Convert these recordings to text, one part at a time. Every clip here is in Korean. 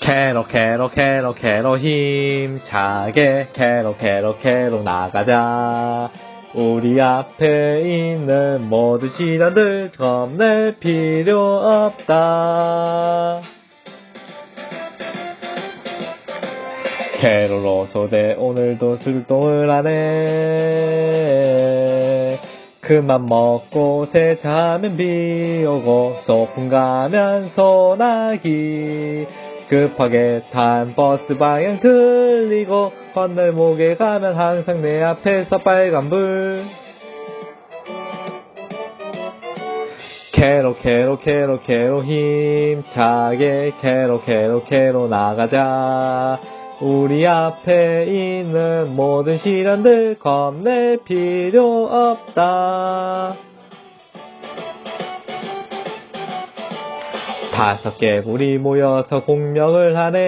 캐로 캐로 캐로 캐로 힘차게 캐로 캐로 캐로 나가자. 우리 앞에 있는 모든 시련들 겁낼 필요 없다. 캐롤로 소대 오늘도 출동을 하네. 그만 먹고 세차하면 비 오고 소풍 가면 소나기 급하게 탄 버스 방향 틀리고 건널목에 가면 항상 내 앞에서 빨간불. 캐로 캐로 캐로 캐로 힘차게 캐로 캐로 캐로 나가자. 우리 앞에 있는 모든 시련들 겁낼 필요 없다 다섯 개구리 모여서 공명을 하네.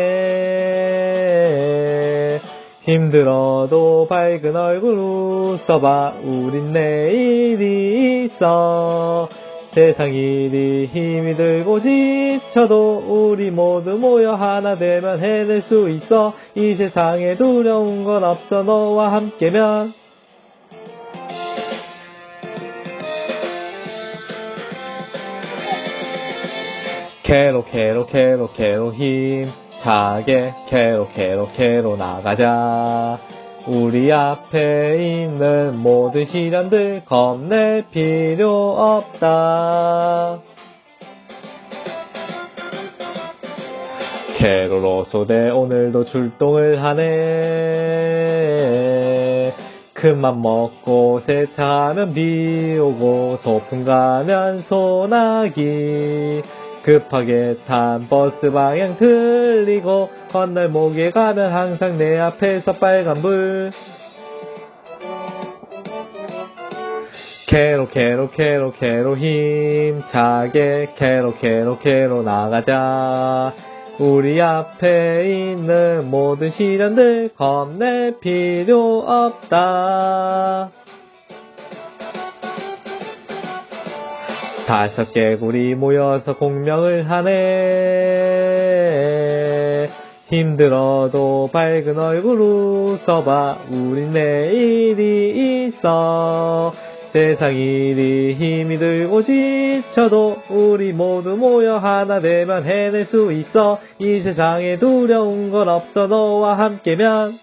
힘들어도 밝은 얼굴 웃어봐. 우린 내일이 있어. 세상 일이 힘이 들고 지쳐도 우리 모두 모여 하나 되면 해낼 수 있어. 이 세상에 두려운 건 없어. 너와 함께면 캐로 캐로 캐로 캐로 힘차게 캐로 캐로 캐로 나가자. 우리 앞에 있는 모든 시련들 겁낼 필요 없다. 캐로로 소대 오늘도 출동을 하네. 큰맘 먹고 세차하면 비 오고 소풍 가면 소나기 급하게 탄 버스 방향 틀리고 건널목에 가면 항상 내 앞에서 빨간불. 캐로 캐로 캐로 캐로 힘차게 캐로 캐로 캐로 나가자. 우리 앞에 있는 모든 시련들 겁낼 필요 없다 다섯 개구리 모여서 공명을 하네. 힘들어도 밝은 얼굴 웃어봐. 우린 내일이 있어. 세상 일이 힘이 들고 지쳐도 우리 모두 모여 하나 되면 해낼 수 있어. 이 세상에 두려운 건 없어. 너와 함께면